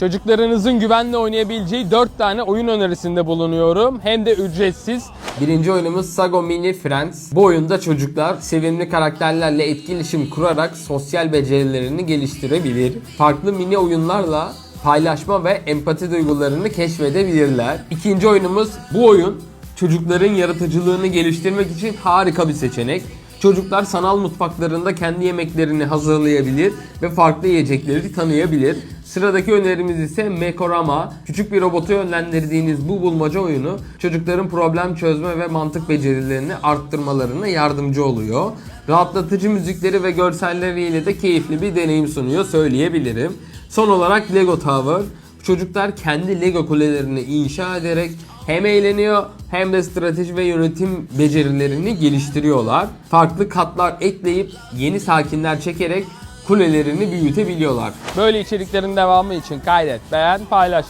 Çocuklarınızın güvenle oynayabileceği 4 tane oyun önerisinde bulunuyorum. Hem de ücretsiz. Birinci oyunumuz Sago Mini Friends. Bu oyunda çocuklar sevimli karakterlerle etkileşim kurarak sosyal becerilerini geliştirebilir. Farklı mini oyunlarla paylaşma ve empati duygularını keşfedebilirler. İkinci oyunumuz bu oyun çocukların yaratıcılığını geliştirmek için harika bir seçenek. Çocuklar sanal mutfaklarında kendi yemeklerini hazırlayabilir ve farklı yiyecekleri tanıyabilir. Sıradaki önerimiz ise Mekorama. Küçük bir robotu yönlendirdiğiniz bu bulmaca oyunu çocukların problem çözme ve mantık becerilerini arttırmalarına yardımcı oluyor. Rahatlatıcı müzikleri ve görselleriyle de keyifli bir deneyim sunuyor söyleyebilirim. Son olarak Lego Tower. Çocuklar kendi Lego kulelerini inşa ederek hem eğleniyor hem de strateji ve yönetim becerilerini geliştiriyorlar. Farklı katlar ekleyip yeni sakinler çekerek kulelerini büyütebiliyorlar. Böyle içeriklerin devamı için kaydet, beğen, paylaş.